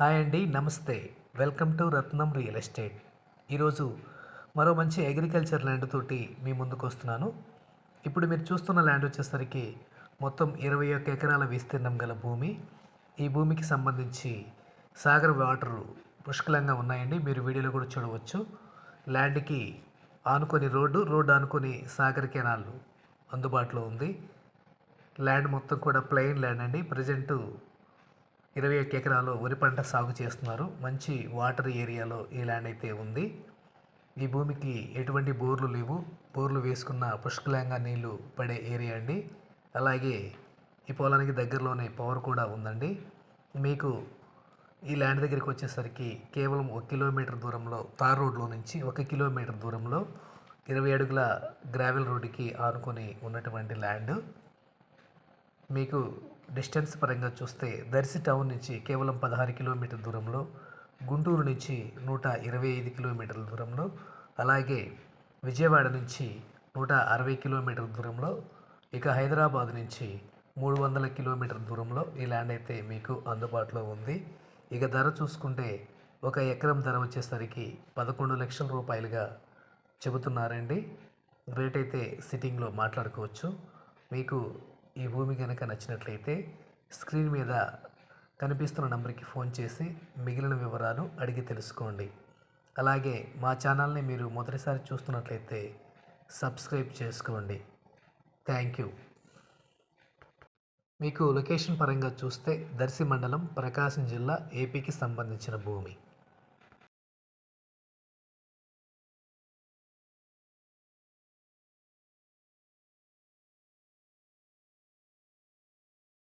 Hi అండి namaste. Welcome to Ratnam real estate. ఈరోజు మరో మంచి అగ్రికల్చర్ ల్యాండ్ తోటి మీ ముందుకు వస్తున్నాను. ఇప్పుడు మీరు చూస్తున్న ల్యాండ్ వచ్చేసరికి మొత్తం ఇరవై ఒక్క ఎకరాల విస్తీర్ణం గల భూమి. ఈ భూమికి సంబంధించి సాగర్ వాటర్ పుష్కలంగా ఉన్నాయండి. మీరు వీడియోలో కూడా చూడవచ్చు. ల్యాండ్కి ఆనుకొని రోడ్డు రోడ్డు ఆనుకొని సాగర్ కెనాల్ అందుబాటులో ఉంది. ల్యాండ్ మొత్తం కూడా ప్లెయిన్ ల్యాండ్ అండి. ప్రజెంటు ఇరవై ఒక్క ఎకరాలు వరి పంట సాగు చేస్తున్నారు. మంచి వాటర్ ఏరియాలో ఈ ల్యాండ్ అయితే ఉంది. ఈ భూమికి ఎటువంటి బోర్లు లేవు. బోర్లు వేసుకున్న పుష్కలంగా నీళ్ళు పడే ఏరియా అండి. అలాగే ఈ పొలానికి దగ్గరలోనే పవర్ కూడా ఉందండి. మీకు ఈ ల్యాండ్ దగ్గరికి వచ్చేసరికి కేవలం ఒక కిలోమీటర్ దూరంలో తార్ రోడ్లో నుంచి ఒక కిలోమీటర్ దూరంలో ఇరవై అడుగుల గ్రావెల్ రోడ్డుకి ఆనుకొని ఉన్నటువంటి ల్యాండ్. మీకు డిస్టెన్స్ పరంగా చూస్తే దర్శి టౌన్ నుంచి కేవలం పదహారు కిలోమీటర్ దూరంలో గుంటూరు నుంచి నూట ఇరవై ఐదు కిలోమీటర్ల దూరంలో అలాగే విజయవాడ నుంచి నూట అరవై కిలోమీటర్ల దూరంలో ఇక హైదరాబాద్ నుంచి మూడు వందల కిలోమీటర్ దూరంలో ఈ ల్యాండ్ అయితే మీకు అందుబాటులో ఉంది. ఇక ధర చూసుకుంటే ఒక ఎకరం ధర వచ్చేసరికి పదకొండు లక్షల రూపాయలుగా చెబుతున్నారండి. రేట్ అయితే సిట్టింగ్లో మాట్లాడుకోవచ్చు. మీకు ఈ భూమి కనుక నచ్చినట్లయితే స్క్రీన్ మీద కనిపిస్తున్న నంబర్కి ఫోన్ చేసి మిగిలిన వివరాలు అడిగి తెలుసుకోండి. అలాగే మా ఛానల్ని మీరు మొదటిసారి చూస్తున్నట్లయితే సబ్స్క్రైబ్ చేసుకోండి. Thank you. మీకు లొకేషన్ పరంగా చూస్తే దర్శి మండలం ప్రకాశం జిల్లా ఏపీకి సంబంధించిన భూమి.